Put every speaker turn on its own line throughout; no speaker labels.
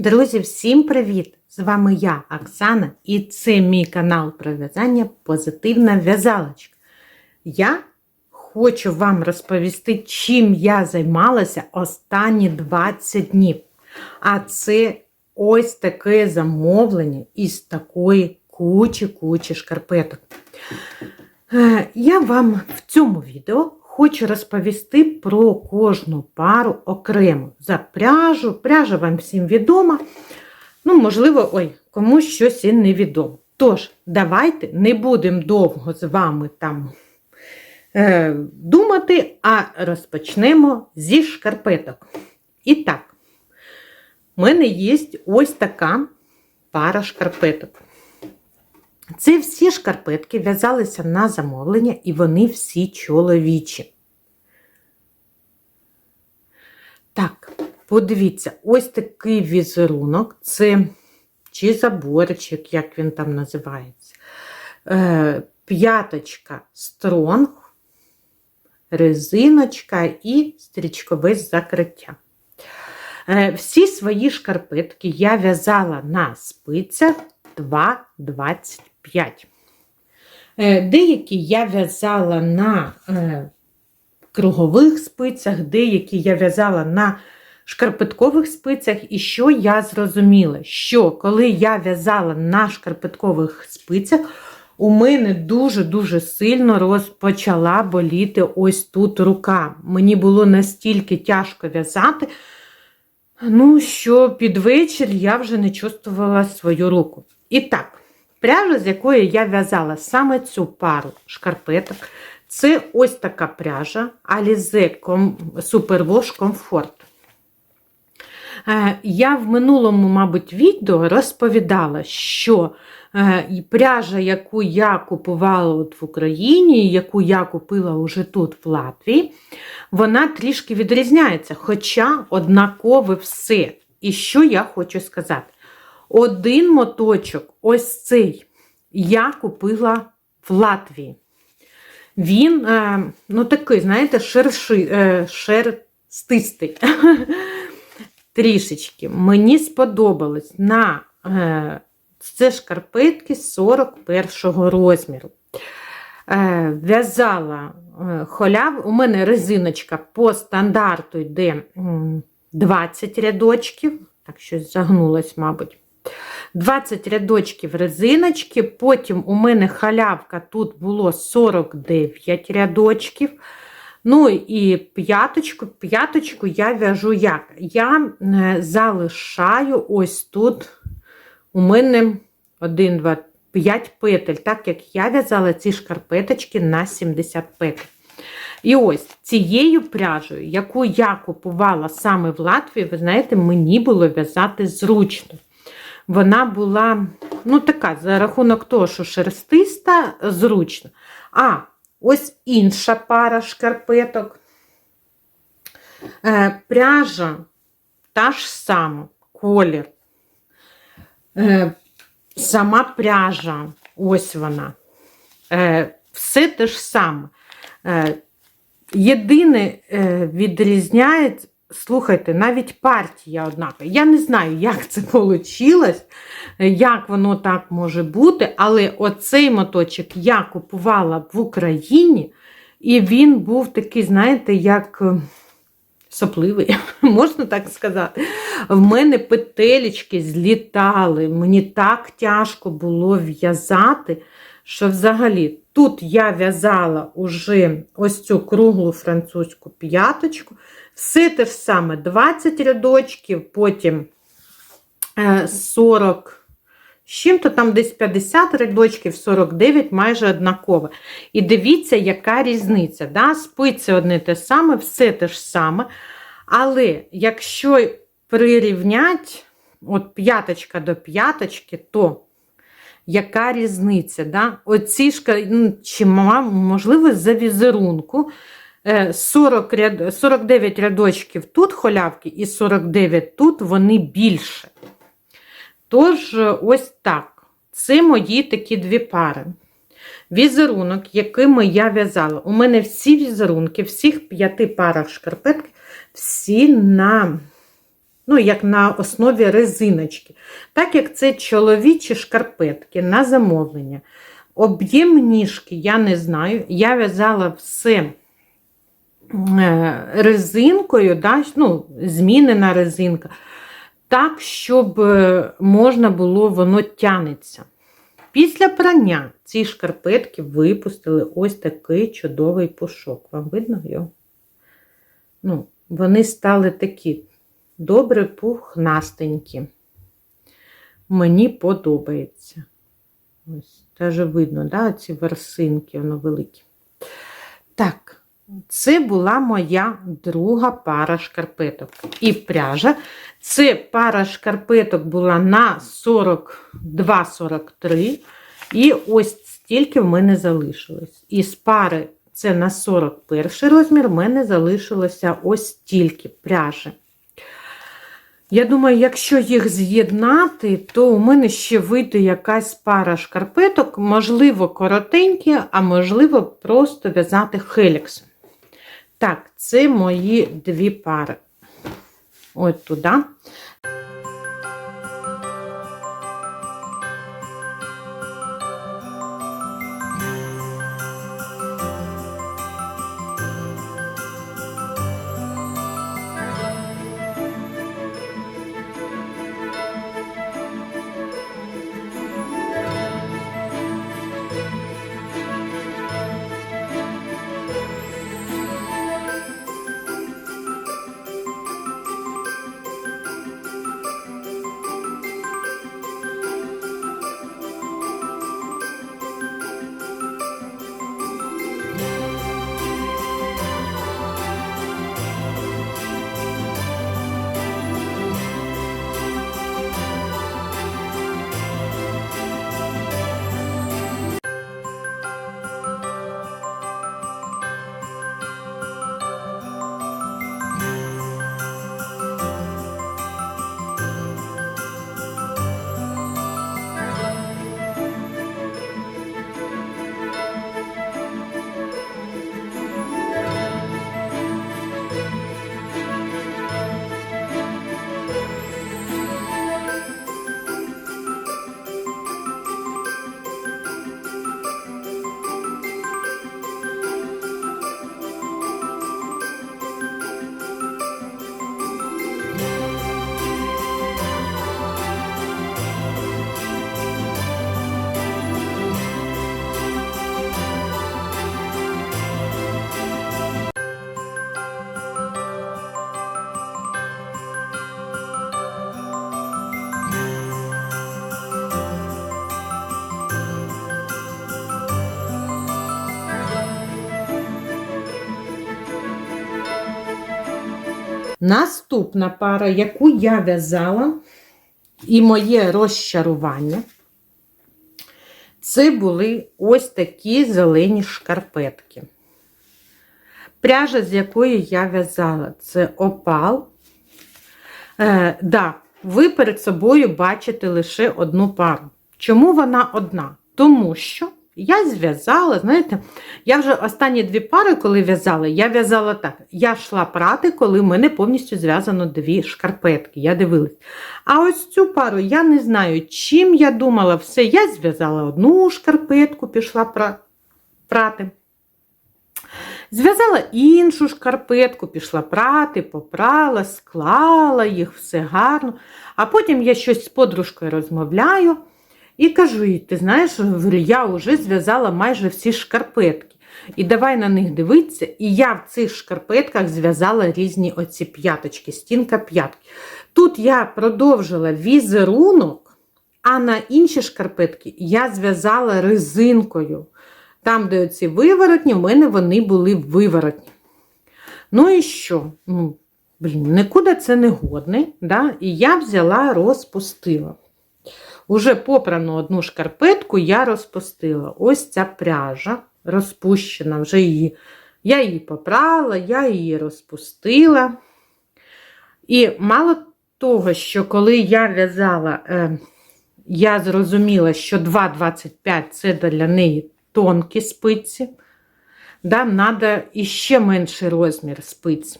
Друзі, всім привіт! З вами я, Оксана, і це мій канал про в'язання Позитивна в'язалочка. Я хочу вам розповісти, чим я займалася останні 20 днів. А це ось таке замовлення із такої кучі-кучі шкарпеток. Е, Я вам в цьому відео хочу розповісти про кожну пару окремо. За пряжу. Пряжа вам всім відома. Ну, можливо, ой, комусь щось і невідомо. Тож, давайте не будемо довго з вами там е, думати, а розпочнемо зі шкарпеток. І так, в мене є ось така пара шкарпеток. Це всі шкарпетки в'язалися на замовлення, і вони всі чоловічі. Так, подивіться, ось такий візерунок. Це чи заборчик, як він там називається. Е, п'яточка стронг, резиночка і стрічкове закриття. Е, всі свої шкарпетки я в'язала на спицях 2,25. Е, Деякі я в'язала на е, кругових спицях, деякі я в'язала на шкарпеткових спицях. І що я зрозуміла? Що коли я в'язала на шкарпеткових спицях, у мене дуже-дуже сильно розпочала боліти ось тут рука. Мені було настільки тяжко в'язати, ну, що під вечір я вже не чувствувала свою руку. І так, пряжа, з якої я в'язала саме цю пару шкарпеток, це ось така пряжа Alize Superwash Comfort. Е, Я в минулому, мабуть, відео розповідала, що е, пряжа, яку я купувала от в Україні, яку я купила уже тут, в Латвії, вона трішки відрізняється, хоча однакове все. І що я хочу сказати? Один моточок, ось цей, я купила в Латвії. Він, е, ну такий, знаєте, шерши, е, шерстистий. Трішечки. Мені сподобалось на е, це шкарпетки 41 розміру. В'язала холяв, у мене резиночка по стандарту йде 20 рядочків, так щось загнулось, мабуть. 20 рядочків резиночки, потім у мене халявка тут було 49 рядочків. Ну і п'яточку п'яточку я в'яжу як? Я залишаю ось тут у мене 1, 2, 5 петель, так як я в'язала ці шкарпеточки на 70 петель. І ось цією пряжею, яку я купувала саме в Латвії, ви знаєте, мені було в'язати зручно. Вона була, ну, така, за рахунок того, що шерстиста, зручно. А ось інша пара шкарпеток. Е, Пряжа та ж сама, колір. Е, Сама пряжа, ось вона. Е, Все те ж саме. Єдине відрізняється, слухайте, навіть партія однакова. Я не знаю, як це вийшло, як воно так може бути, але оцей моточок я купувала в Україні, і він був такий, знаєте, як е, сопливий, можна так сказати. В мене петелечки злітали, мені так тяжко було в'язати, що взагалі тут я в'язала уже ось цю круглу французьку п'яточку. Все те ж саме 20 рядочків, потім 40, з чим-то там десь 50 рядочків, 49, майже однакове. І дивіться, яка різниця. Да? Спиці одне те саме, все те ж саме. Але якщо прирівнять от п'яточка до п'яточки, то яка різниця? Да? Оці ж, ну, чи можливо, за візерунку. 40 ряд, 49 рядочків тут холявки і 49 тут вони більше. Тож, ось так. Це мої такі дві пари. Візерунок, якими я в'язала. У мене всі візерунки, всіх п'яти парах шкарпетки, всі на ну, як на основі резиночки. Так як це чоловічі шкарпетки на замовлення. Об'єм ніжки я не знаю. Я в'язала все е, резинкою, да, ну, змінена резинка, так, щоб е, можна було, воно тянеться. Після прання ці шкарпетки випустили ось такий чудовий пушок. Вам видно його? Ну, вони стали такі добре пухнастенькі. Мені подобається. Ось, теж видно, да, ці версинки, воно великі. Так, це була моя друга пара шкарпеток. І пряжа. Це пара шкарпеток була на 42-43. І ось стільки в мене залишилось. Із пари це на 41 розмір, в мене залишилося ось стільки пряжі. Я думаю, якщо їх з'єднати, то у мене ще вийде якась пара шкарпеток, можливо, коротенькі, а можливо, просто в'язати хелікс. Так, це мої дві пари. От туди. Наступна пара, яку я в'язала, і моє розчарування, це були ось такі зелені шкарпетки. Пряжа, з якої я в'язала, це опал. Е, да, ви перед собою бачите лише одну пару. Чому вона одна? Тому що я зв'язала, знаєте, я вже останні дві пари, коли в'язала, я в'язала так. Я йшла прати, коли в мене повністю зв'язано дві шкарпетки. Я дивилась. А ось цю пару я не знаю, чим я думала, все, я зв'язала одну шкарпетку, пішла прати. Зв'язала іншу шкарпетку, пішла прати, попрала, склала їх, все гарно. А потім я щось з подружкою розмовляю і кажу їй, ти знаєш, я вже зв'язала майже всі шкарпетки. І давай на них дивитися. І я в цих шкарпетках зв'язала різні оці п'яточки, стінка п'ятки. Тут я продовжила візерунок, а на інші шкарпетки я зв'язала резинкою. Там, де оці виворотні, в мене вони були виворотні. Ну і що? Ну, блін, нікуди це не годне. Да? І я взяла, розпустила. Уже попрану одну шкарпетку я розпустила. Ось ця пряжа розпущена, вже її. Я її попрала, я її розпустила. І мало того, що коли я в'язала, е, я зрозуміла, що 2,25 це для неї тонкі спиці. Да, Надо іще менший розмір спиць,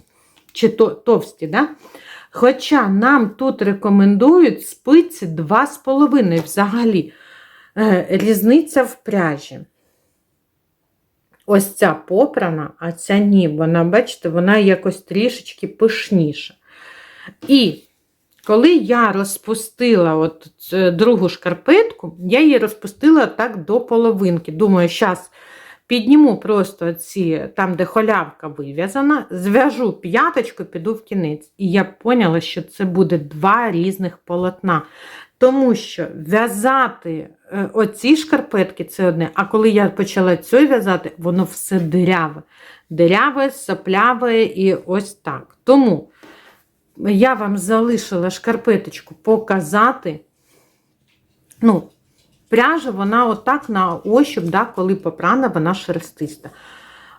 чи то, товсті. Да? Хоча нам тут рекомендують спиці 2,5 взагалі. Е, Різниця в пряжі. Ось ця попрана, а ця ні. Вона, бачите, вона якось трішечки пишніша. І коли я розпустила от другу шкарпетку, я її розпустила так до половинки. Думаю, зараз підніму просто ці, там, де холявка вив'язана, зв'яжу п'яточку, піду в кінець. І я поняла, що це буде два різних полотна. Тому що в'язати е, оці шкарпетки це одне, а коли я почала цю в'язати, воно все диряве. Диряве, сопляве і ось так. Тому я вам залишила шкарпеточку показати. Ну, пряжа, вона отак на ощуп, да, коли попрана, вона шерстиста.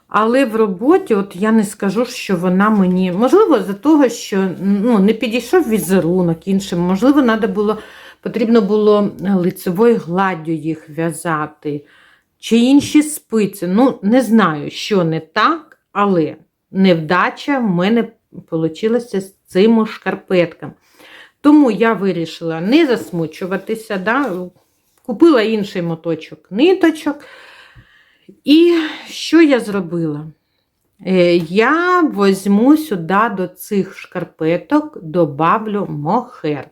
Але в роботі, от я не скажу, що вона мені, можливо, за того, що ну, не підійшов візерунок іншим, можливо, надо було, потрібно було лицевою гладдю їх в'язати, чи інші спиці. Ну, не знаю, що не так, але невдача в мене вийшла з цими шкарпетками. Тому я вирішила не засмучуватися, да? Купила інший моточок ниточок. І що я зробила? Е, Я возьму сюди до цих шкарпеток, добавлю мохер.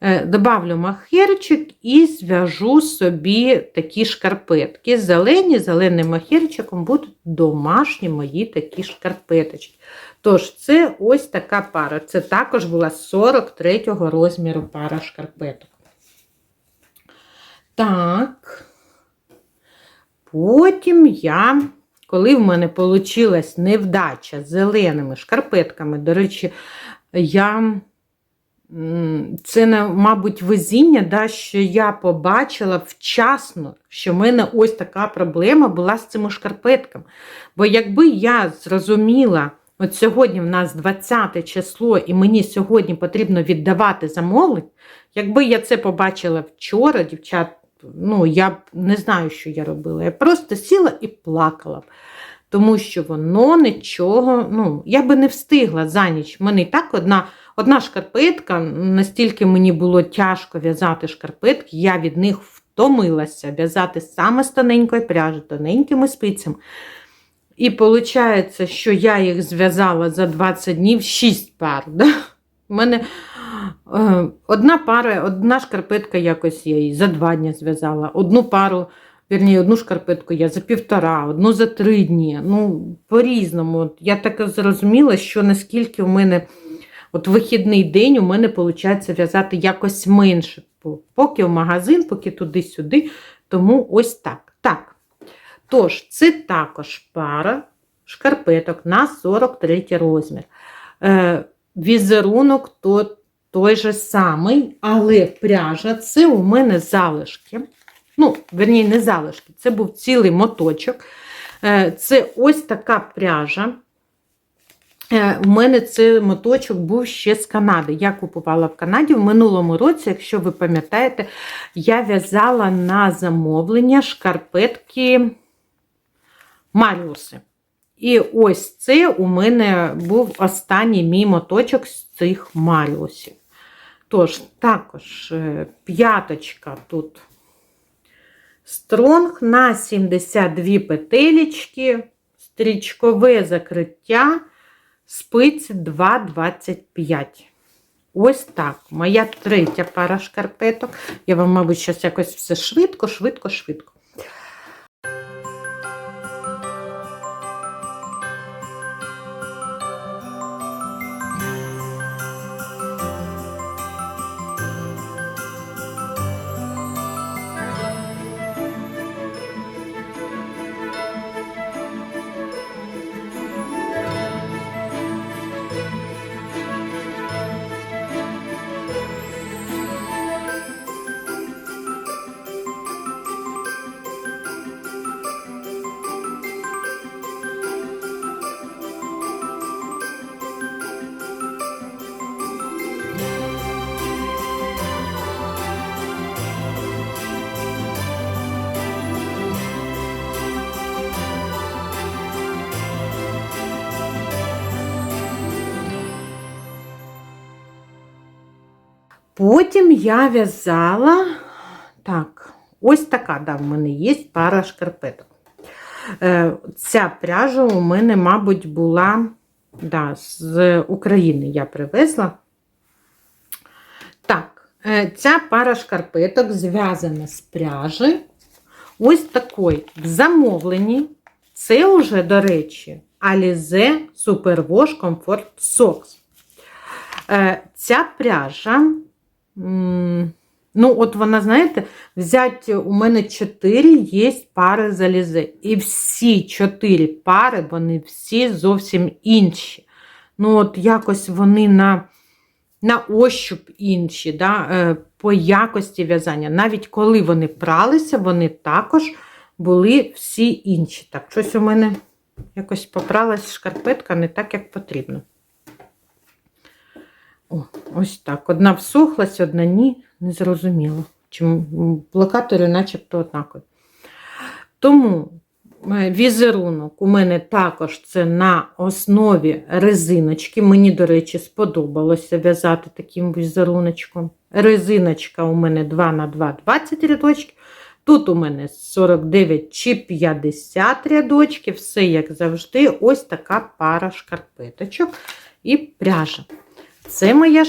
Е, Добавлю махерчик і зв'яжу собі такі шкарпетки. Зелені, зеленим махерчиком будуть домашні мої такі шкарпеточки. Тож, це ось така пара. Це також була 43-го розміру пара шкарпеток. Так. Потім я, коли в мене вийшла невдача з зеленими шкарпетками, до речі, я. Це, мабуть, везіння, да, що я побачила вчасно, що в мене ось така проблема була з цими шкарпетками. Бо якби я зрозуміла, от сьогодні в нас 20 число, і мені сьогодні потрібно віддавати замовлення, якби я це побачила вчора, дівчат, ну, я не знаю, що я робила. Я просто сіла і плакала. б. Тому що воно нічого, ну, я би не встигла за ніч. В мене і так одна, одна шкарпетка, настільки мені було тяжко в'язати шкарпетки, я від них втомилася в'язати саме з тоненької пряжі, тоненькими спицями. І виходить, що я їх зв'язала за 20 днів 6 пар. Да? У мене одна пара, одна шкарпетка якось я її за 2 дні зв'язала, одну пару, вірні, одну шкарпетку я за півтора, одну за 3 дні. Ну, по-різному. Я так зрозуміла, що наскільки у мене от вихідний день у мене виходить в'язати якось менше. Поки в магазин, поки туди-сюди. Тому ось так. Так. Тож, це також пара шкарпеток на 43 розмір. Е, візерунок то, той же самий, але пряжа це у мене залишки. Ну, верні, не залишки, це був цілий моточок. Е, це ось така пряжа. Е, У мене цей моточок був ще з Канади. Я купувала в Канаді в минулому році, якщо ви пам'ятаєте, я в'язала на замовлення шкарпетки Маріуси. І ось це у мене був останній мій моточок з цих Маріусів. Тож, також е, п'яточка тут стронг на 72 петелечки, стрічкове закриття, спиці 2,25. Ось так. Моя третя пара шкарпеток. Я вам, мабуть, зараз якось все швидко, швидко, швидко. Потім я в'язала, так, ось така, да, в мене є пара шкарпеток. Е, Ця пряжа у мене, мабуть, була да, з України я привезла. Так, е, ця пара шкарпеток зв'язана з пряжі. Ось такої в замовленні. Це вже, до речі, Alize Superwash Comfort Socks. Е, Ця пряжа, ну, от вона, знаєте, взяти у мене 4 є пари з Alize. І всі 4 пари, вони всі зовсім інші. Ну, от якось вони на на ощуп інші, да, е, по якості в'язання. Навіть коли вони пралися, вони також були всі інші. Так, щось у мене якось попралась шкарпетка не так, як потрібно. О, ось так. Одна всухлась, одна ні, не зрозуміло. Блокатори начебто однакові. Тому е, візерунок у мене також це на основі резиночки. Мені, до речі, сподобалося в'язати таким візеруночком. Резиночка у мене 2 на 2 20 рядочків. Тут у мене 49 чи 50 рядочків, все як завжди, ось така пара шкарпеточок і пряжа. Це моя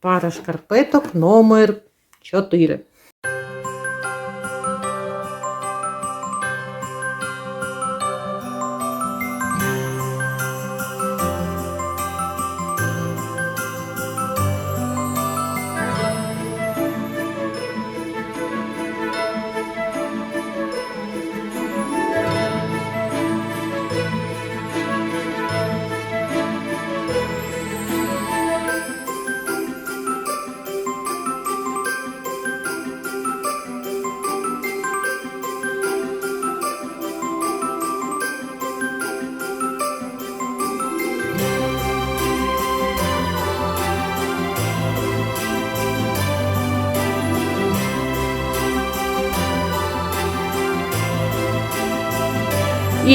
пара шкарпеток номер 4.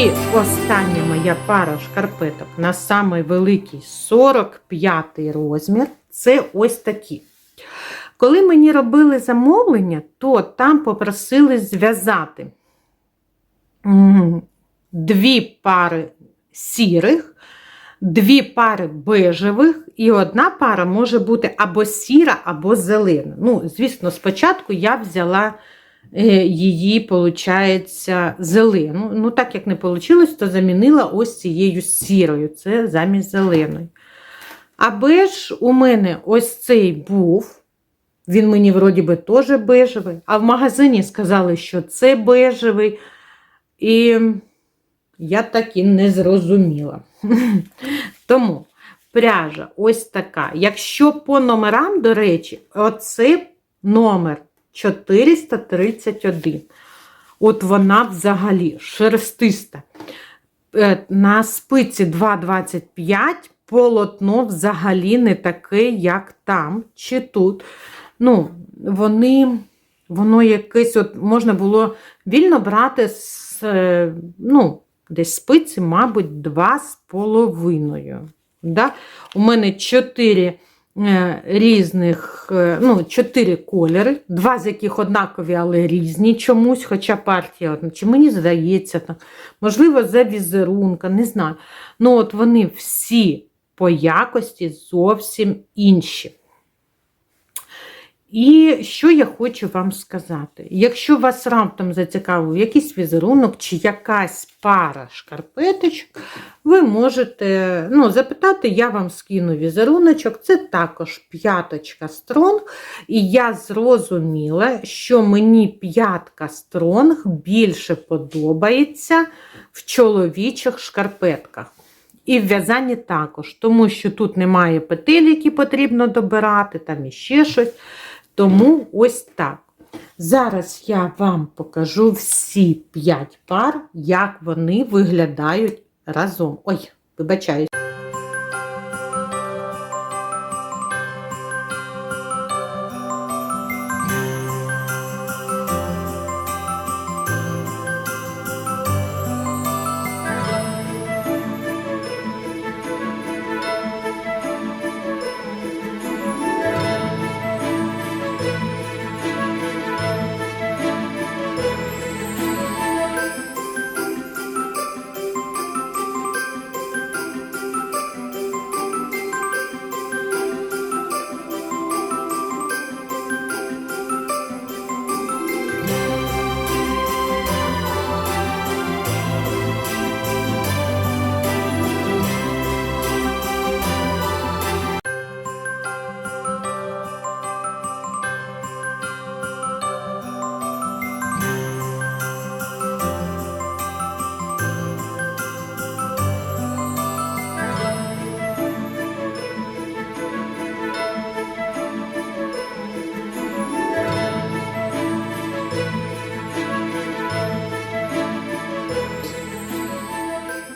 І остання моя пара шкарпеток на самий великий 45 розмір це ось такі. Коли мені робили замовлення, то там попросили зв'язати дві пари сірих, дві пари бежевих, і одна пара може бути або сіра, або зелена. Ну, звісно, спочатку я взяла. Е, її, виходить, зелену. Ну, так як не вийшло, то замінила ось цією сірою, це замість зеленої. А беж у мене ось цей був. Він мені, вроді би, теж бежевий. А в магазині сказали, що це бежевий. І я так і не зрозуміла. Тому пряжа ось така. Якщо по номерам, до речі, оцей номер 431. От вона взагалі шерстиста. Е, на спиці 2,25 полотно взагалі не таке, як там чи тут. Ну, вони, Воно якесь, от можна було вільно брати з, е, ну, десь спиці, мабуть, 2,5. Да? У мене 4 Е, різних, е, ну, чотири кольори, два з яких однакові, але різні чомусь, хоча партія, чи мені здається, там, можливо, за візерунка, не знаю. Ну, от вони всі по якості зовсім інші. І що я хочу вам сказати? Якщо вас раптом зацікавив якийсь візерунок чи якась пара шкарпеточок, ви можете ну, запитати, я вам скину візеруночок, це також п'яточка стронг. І я зрозуміла, що мені п'ятка стронг більше подобається в чоловічих шкарпетках. І в в'язанні також, тому що тут немає петель, які потрібно добирати, там іще щось. Тому ось так. Зараз я вам покажу всі 5 пар, як вони виглядають разом. Ой, вибачаюсь.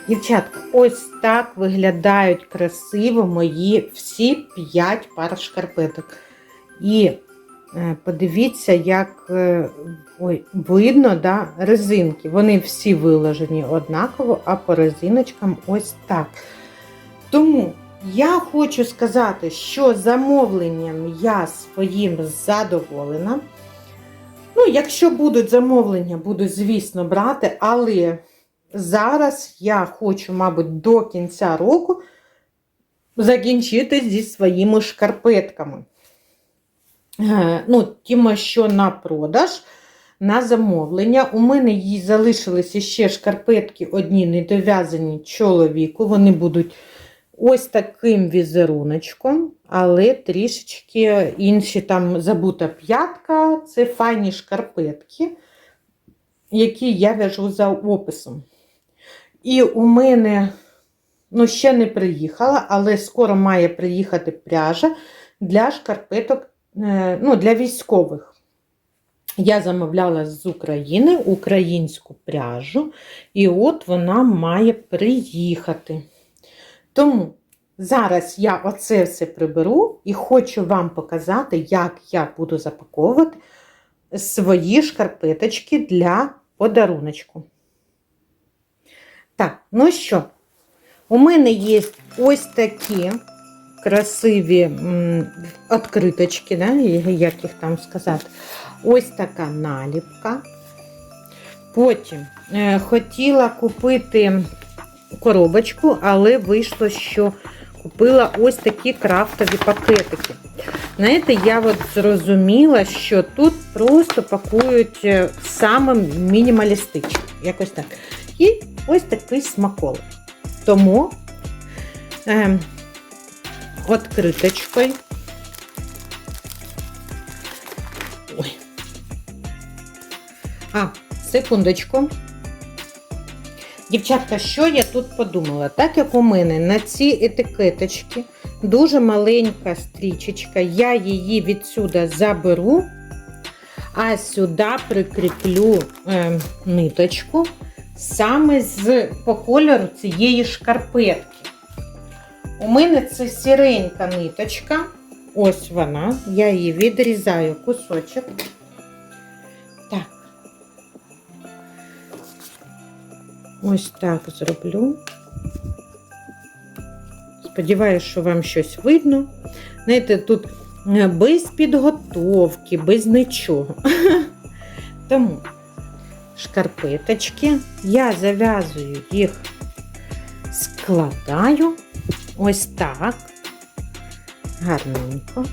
Дівчатка, ось так виглядають красиво мої всі 5 пар шкарпеток. І е, подивіться, як е, ой, видно да, резинки. Вони всі виложені однаково, а по резиночкам ось так. Тому я хочу сказати, що замовленням я своїм задоволена. Ну, якщо будуть замовлення, буду, звісно, брати, але зараз я хочу, мабуть, до кінця року закінчити зі своїми шкарпетками. Е, Ну, тіма, що на продаж, на замовлення. У мене їй залишилися ще шкарпетки одні недов'язані чоловіку. Вони будуть ось таким візеруночком, але трішечки інші там забута п'ятка. Це файні шкарпетки, які я в'яжу за описом. І у мене ну, ще не приїхала, але скоро має приїхати пряжа для шкарпеток е, ну, для військових. Я замовляла з України українську пряжу, і от вона має приїхати. Тому зараз я оце все приберу і хочу вам показати, як я буду запаковувати свої шкарпеточки для подаруночку. Так, ну що, у мене є ось такі красиві відкриточки, да, як їх там сказати. Ось така наліпка. Потім е, хотіла купити коробочку, але вийшло, що купила ось такі крафтові пакетики. Знаєте, я от зрозуміла, що тут просто пакують е, саме мінімалістично. Якось так. І ось такий смаколик. Тому е, відкриточкою. Ой. А, секундочку. Дівчатка, що я тут подумала? Так як у мене на ці етикеточки дуже маленька стрічечка, я її відсюди заберу, а сюди прикріплю е, ниточку саме з, по кольору цієї шкарпетки. У мене це сіренька ниточка. Ось вона. Я її відрізаю кусочок. Так. Ось так зроблю. Сподіваюсь, що вам щось видно. Знаєте, тут е, без підготовки, без нічого. Тому шкарпеточки я зав'язую їх, складаю ось так. Гарненько.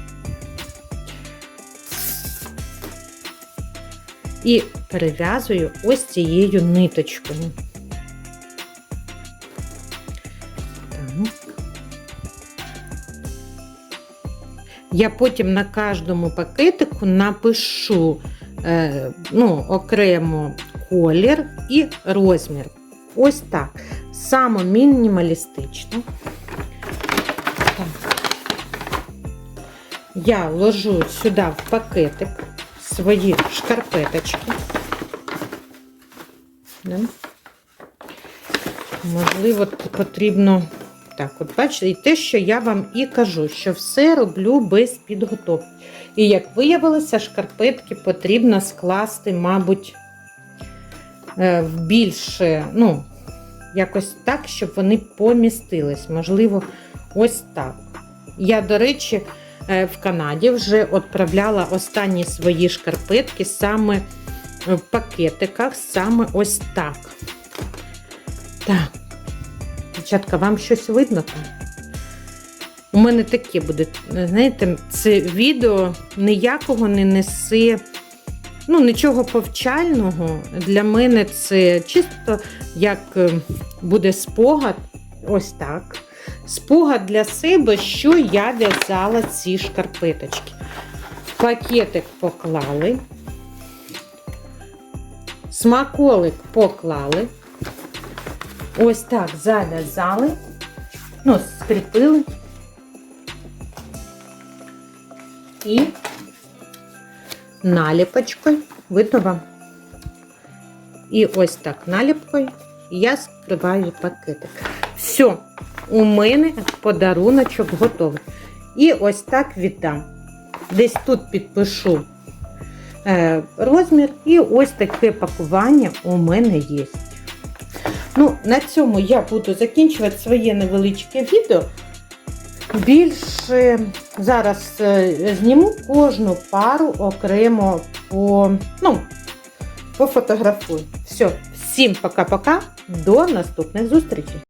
І перев'язую ось цією ниточкою. Я потім на кожному пакетику напишу е, ну, окремо колір і розмір. Ось так. Саме мінімалістично. Так. Я ложу сюди в пакетик свої шкарпеточки. Да? Можливо, потрібно. Так, от бачите, і те, що я вам і кажу, що все роблю без підготовки. І як виявилося, шкарпетки потрібно скласти, мабуть, більше, ну, якось так, щоб вони помістились. Можливо, ось так. Я, до речі, е, в Канаді вже відправляла останні свої шкарпетки саме в пакетиках, саме ось так. Так. Дівчатка, вам щось видно там? У мене таке буде, знаєте, це відео ніякого не несе, ну, нічого повчального. Для мене це чисто як е, буде спогад, ось так. Спогад для себе, що я в'язала ці шкарпеточки. Пакетик поклали, смаколик поклали. Ось так зав'язали, ну, скріпили і наліпочкою, видно? І ось так наліпкою я скриваю пакетик. Все, у мене подаруночок готовий. І ось так віддам. Десь тут підпишу е, розмір, і ось таке пакування у мене є. Ну, на цьому я буду закінчувати своє невеличке відео. Більше зараз е, зніму кожну пару окремо по, ну, пофотографую. Все, всім пока-пока, до наступних зустрічей!